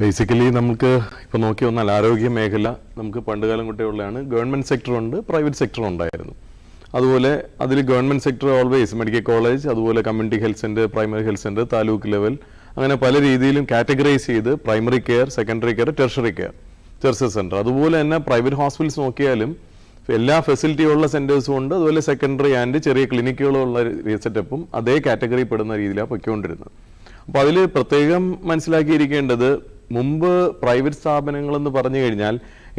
Basically നമുക്ക് ഇപ്പോൾ നോക്കി വന്നാൽ ആരോഗ്യ മേഖല നമുക്ക് പണ്ടുകാലം കുട്ടികളുള്ളതാണ് ഗവൺമെന്റ് ഗവൺമെന്റ് സെക്ടറുണ്ട് പ്രൈവറ്റ് സെക്ടറും ഉണ്ടായിരുന്നു. അതുപോലെ അതിൽ government sector always medical college അതുപോലെ community health centre primary health centre taluk level അങ്ങനെ പല രീതിയിലും കാറ്റഗറൈസ് ചെയ്ത് primary care secondary care tertiary care tertiary centre അതുപോലെ തന്നെ പ്രൈവറ്റ് ഹോസ്പിറ്റൽസ് നോക്കിയാലും എല്ലാ ഫെസിലിറ്റിയുള്ള സെന്റേഴ്സും ഉണ്ട്. അതുപോലെ സെക്കൻഡറി ആൻഡ് ചെറിയ ക്ലിനിക്കുകളുള്ള സെറ്റപ്പും അതേ കാറ്റഗറി പെടുന്ന രീതിയിലാണ് പൊയ്ക്കൊണ്ടിരുന്നത്. അപ്പോൾ അതിൽ പ്രത്യേകം മനസ്സിലാക്കിയിരിക്കേണ്ടത് മുമ്പ് പ്രൈവറ്റ് സ്ഥാപനങ്ങൾ എന്ന് പറഞ്ഞു കഴിഞ്ഞാൽ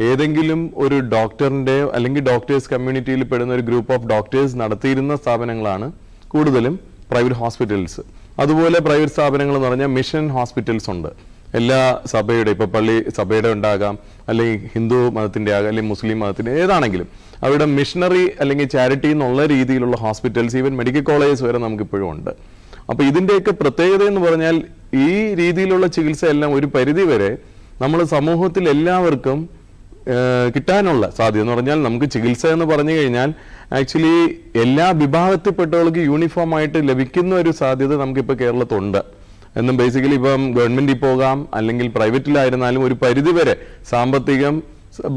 ഏതെങ്കിലും ഒരു ഡോക്ടറിന്റെ അല്ലെങ്കിൽ ഡോക്ടേഴ്സ് കമ്മ്യൂണിറ്റിയിൽ പെടുന്ന ഒരു ഗ്രൂപ്പ് ഓഫ് ഡോക്ടേഴ്സ് നടത്തിയിരുന്ന സ്ഥാപനങ്ങളാണ് കൂടുതലും പ്രൈവറ്റ് ഹോസ്പിറ്റൽസ്. അതുപോലെ പ്രൈവറ്റ് സ്ഥാപനങ്ങൾ എന്ന് പറഞ്ഞാൽ മിഷൻ ഹോസ്പിറ്റൽസ് ഉണ്ട്. എല്ലാ സഭയുടെ ഇപ്പോൾ പള്ളി സഭയുടെ ഉണ്ടാകാം അല്ലെങ്കിൽ ഹിന്ദു മതത്തിന്റെ ആകാം അല്ലെങ്കിൽ മുസ്ലിം മതത്തിന്റെ ഏതാണെങ്കിലും അവരുടെ മിഷണറി അല്ലെങ്കിൽ ചാരിറ്റി എന്നുള്ള രീതിയിലുള്ള ഹോസ്പിറ്റൽസ് ഈവൻ മെഡിക്കൽ കോളേജസ് വരെ നമുക്കിപ്പോഴും ഉണ്ട്. അപ്പൊ ഇതിന്റെയൊക്കെ പ്രത്യേകത എന്ന് പറഞ്ഞാൽ ഈ രീതിയിലുള്ള ചികിത്സ എല്ലാം ഒരു പരിധി വരെ നമ്മൾ സമൂഹത്തിൽ എല്ലാവർക്കും കിട്ടാനുള്ള സാധ്യത എന്ന് പറഞ്ഞാൽ നമുക്ക് ചികിത്സ എന്ന് പറഞ്ഞു കഴിഞ്ഞാൽ ആക്ച്വലി എല്ലാ വിഭാഗത്തിൽപ്പെട്ടവർക്ക് യൂണിഫോം ആയിട്ട് ലഭിക്കുന്ന ഒരു സാധ്യത നമുക്കിപ്പോൾ കേരളത്തുണ്ട് എന്നും ബേസിക്കലി ഇപ്പം ഗവൺമെന്റിൽ പോകാം അല്ലെങ്കിൽ പ്രൈവറ്റിലായിരുന്നാലും ഒരു പരിധി വരെ സാമ്പത്തികം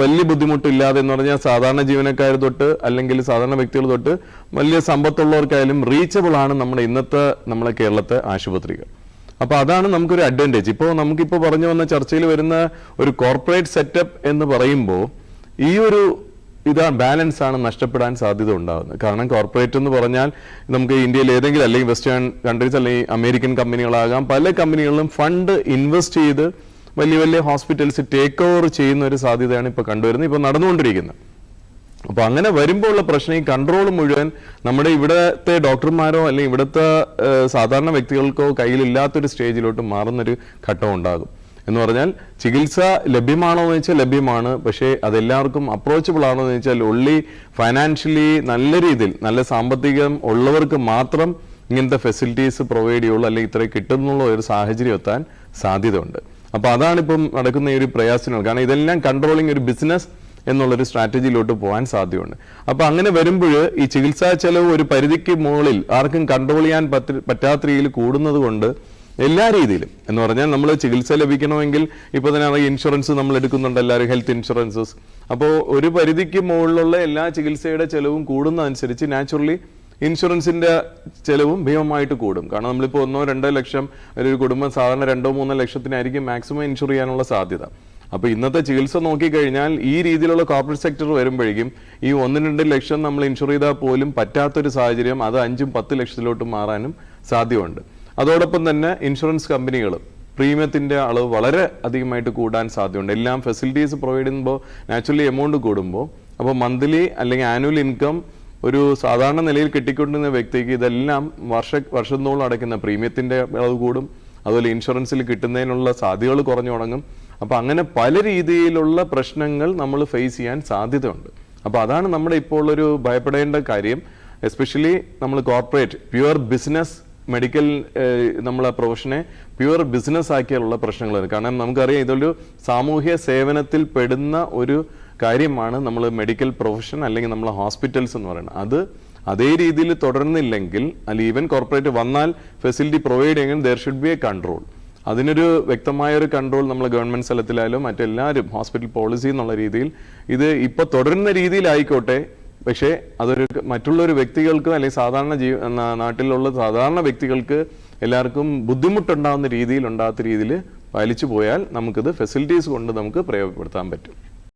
വലിയ ബുദ്ധിമുട്ടില്ലാതെ എന്ന് പറഞ്ഞാൽ സാധാരണ ജീവനക്കാർ തൊട്ട് അല്ലെങ്കിൽ സാധാരണ വ്യക്തികൾ തൊട്ട് വലിയ സമ്പത്തുള്ളവർക്കായാലും റീച്ചബിൾ ആണ് നമ്മുടെ ഇന്നത്തെ നമ്മുടെ കേരളത്തെ ആശുപത്രികൾ. അപ്പോൾ അതാണ് നമുക്കൊരു അഡ്വാന്റേജ് ഇപ്പോൾ നമുക്കിപ്പോൾ പറഞ്ഞു വന്ന ചർച്ചയിൽ വരുന്ന ഒരു കോർപ്പറേറ്റ് സെറ്റപ്പ് എന്ന് പറയുമ്പോൾ ഈ ഒരു ഇതാ ബാലൻസ് ആണ് നഷ്ടപ്പെടാൻ സാധ്യത ഉണ്ടാകുന്നത്. കാരണം കോർപ്പറേറ്റ് എന്ന് പറഞ്ഞാൽ നമുക്ക് ഇന്ത്യയിൽ ഏതെങ്കിലും അല്ലെങ്കിൽ വെസ്റ്റേൺ കൺട്രീസ് അല്ലെങ്കിൽ അമേരിക്കൻ കമ്പനികളാകാം പല കമ്പനികളിലും ഫണ്ട് ഇൻവെസ്റ്റ് ചെയ്ത് വലിയ വലിയ ഹോസ്പിറ്റൽസ് ടേക്ക് ഓവർ ചെയ്യുന്ന ഒരു സാധ്യതയാണ് ഇപ്പോൾ കണ്ടുവരുന്നത്. ഇപ്പോൾ നടന്നുകൊണ്ടിരിക്കുന്നത്. അപ്പൊ അങ്ങനെ വരുമ്പോൾ ഉള്ള പ്രശ്നം ഈ കൺട്രോൾ മുഴുവൻ നമ്മുടെ ഇവിടത്തെ ഡോക്ടർമാരോ അല്ലെങ്കിൽ ഇവിടുത്തെ സാധാരണ വ്യക്തികൾക്കോ കയ്യിലില്ലാത്തൊരു സ്റ്റേജിലോട്ട് മാറുന്നൊരു ഘട്ടം ഉണ്ടാകും. എന്ന് പറഞ്ഞാൽ ചികിത്സ ലഭ്യമാണോ എന്ന് വെച്ചാൽ ലഭ്യമാണ്. പക്ഷേ അതെല്ലാവർക്കും അപ്രോച്ചബിൾ ആണോ എന്ന് വെച്ചാൽ ഒള്ളി ഫൈനാൻഷ്യലി നല്ല രീതിയിൽ നല്ല സാമ്പത്തികം ഉള്ളവർക്ക് മാത്രം ഇങ്ങനത്തെ ഫെസിലിറ്റീസ് പ്രൊവൈഡ് ചെയ്യുള്ളൂ. അല്ലെങ്കിൽ ഇത്രേ കിട്ടുന്നുള്ള ഒരു സാഹചര്യം എത്താൻ സാധ്യതയുണ്ട്. അപ്പൊ അതാണ് ഇപ്പം നടക്കുന്ന ഈ ഒരു പ്രയാസങ്ങൾ. കാരണം ഇതെല്ലാം കൺട്രോളിങ് ഒരു ബിസിനസ് എന്നുള്ളൊരു സ്ട്രാറ്റജിയിലോട്ട് പോകാൻ സാധ്യതയുണ്ട്. അപ്പോൾ അങ്ങനെ വരുമ്പോൾ ഈ ചികിത്സാ ചെലവ് ഒരു പരിധിക്ക് മുകളിൽ ആർക്കും കൺട്രോൾ ചെയ്യാൻ പറ്റ പറ്റാത്ത രീതിയിൽ കൂടുന്നത് കൊണ്ട് എല്ലാ രീതിയിലും. എന്ന് പറഞ്ഞാൽ നമ്മൾ ചികിത്സ ലഭിക്കണമെങ്കിൽ ഇപ്പൊ തന്നെ ഇൻഷുറൻസ് നമ്മൾ എടുക്കുന്നുണ്ട് എല്ലാവരും ഹെൽത്ത് ഇൻഷുറൻസസ് അപ്പോൾ ഒരു പരിധിക്ക് മുകളിലുള്ള എല്ലാ ചികിത്സയുടെ ചെലവും കൂടുന്നതനുസരിച്ച് നാച്ചുറലി ഇൻഷുറൻസിന്റെ ചിലവും ഭീമമായിട്ട് കൂടും. കാരണം നമ്മളിപ്പോൾ ഒന്നോ രണ്ടോ ലക്ഷം ഒരു കുടുംബം സാധാരണ രണ്ടോ മൂന്നോ ലക്ഷത്തിനായിരിക്കും മാക്സിമം ഇൻഷുർ ചെയ്യാനുള്ള സാധ്യത. അപ്പോൾ ഇന്നത്തെ ചികിത്സ നോക്കിക്കഴിഞ്ഞാൽ ഈ രീതിയിലുള്ള കോർപ്പറേറ്റ് സെക്ടർ വരുമ്പോഴേക്കും ഈ ഒന്ന് രണ്ട് ലക്ഷം നമ്മൾ ഇൻഷുർ ചെയ്താൽ പോലും പറ്റാത്തൊരു സാഹചര്യം അത് അഞ്ചും പത്ത് ലക്ഷത്തിലോട്ട് മാറാനും സാധ്യമുണ്ട് അതോടൊപ്പം തന്നെ ഇൻഷുറൻസ് കമ്പനികൾ പ്രീമിയത്തിന്റെ അളവ് വളരെ അധികമായിട്ട് കൂടാൻ സാധ്യതയുണ്ട്. എല്ലാം ഫെസിലിറ്റീസ് പ്രൊവൈഡ് ചെയ്യുമ്പോൾ നാച്ചുറലി എമൗണ്ട് കൂടുമ്പോൾ അപ്പോൾ മന്ത്ലി അല്ലെങ്കിൽ ആനുവൽ ഇൻകം ഒരു സാധാരണ നിലയിൽ കിട്ടിക്കൊണ്ടിരുന്ന വ്യക്തിക്ക് ഇതെല്ലാം വർഷ വർഷം തോളം അടയ്ക്കുന്ന പ്രീമിയത്തിന്റെ അളവ് കൂടും അതുപോലെ ഇൻഷുറൻസിൽ കിട്ടുന്നതിനുള്ള സാധ്യതകൾ കുറഞ്ഞു തുടങ്ങും. അപ്പൊ അങ്ങനെ പല രീതിയിലുള്ള പ്രശ്നങ്ങൾ നമ്മൾ ഫേസ് ചെയ്യാൻ സാധ്യതയുണ്ട്. അപ്പൊ അതാണ് നമ്മുടെ ഇപ്പോൾ ഒരു ഭയപ്പെടേണ്ട കാര്യം. എസ്പെഷ്യലി നമ്മൾ കോർപ്പറേറ്റ് പ്യുവർ ബിസിനസ് മെഡിക്കൽ നമ്മളെ പ്രൊഫഷനെ പ്യുവർ ബിസിനസ് ആക്കിയാലുള്ള പ്രശ്നങ്ങളാണ്. കാരണം നമുക്കറിയാം ഇതൊരു സാമൂഹ്യ സേവനത്തിൽ പെടുന്ന ഒരു കാര്യമാണ് നമ്മൾ മെഡിക്കൽ പ്രൊഫഷൻ അല്ലെങ്കിൽ നമ്മൾ ഹോസ്പിറ്റൽസ് എന്ന് പറയുന്നത്. അത് അതേ രീതിയിൽ തുടർന്നില്ലെങ്കിൽ അല്ലെങ്കിൽ ഈവൻ കോർപ്പറേറ്റ് വന്നാൽ ഫെസിലിറ്റി പ്രൊവൈഡ് ചെയ്യണം there should be a control അതിനൊരു വ്യക്തമായ ഒരു കൺട്രോൾ നമ്മൾ ഗവൺമെന്റ് സ്ഥലത്തിലായാലും മറ്റെല്ലാവരും ഹോസ്പിറ്റൽ പോളിസി എന്നുള്ള രീതിയിൽ ഇത് ഇപ്പൊ തുടരുന്ന രീതിയിലായിക്കോട്ടെ. പക്ഷേ അതൊരു മറ്റുള്ള ഒരു വ്യക്തികൾക്ക് അല്ലെങ്കിൽ സാധാരണ ജീവ നാട്ടിലുള്ള സാധാരണ വ്യക്തികൾക്ക് എല്ലാവർക്കും ബുദ്ധിമുട്ടുണ്ടാകുന്ന രീതിയിൽ ഉണ്ടാകാത്ത രീതിയിൽ പാലിച്ചു പോയാൽ നമുക്കിത് ഫെസിലിറ്റീസ് കൊണ്ട് നമുക്ക് പ്രയോജനപ്പെടുത്താൻ പറ്റും.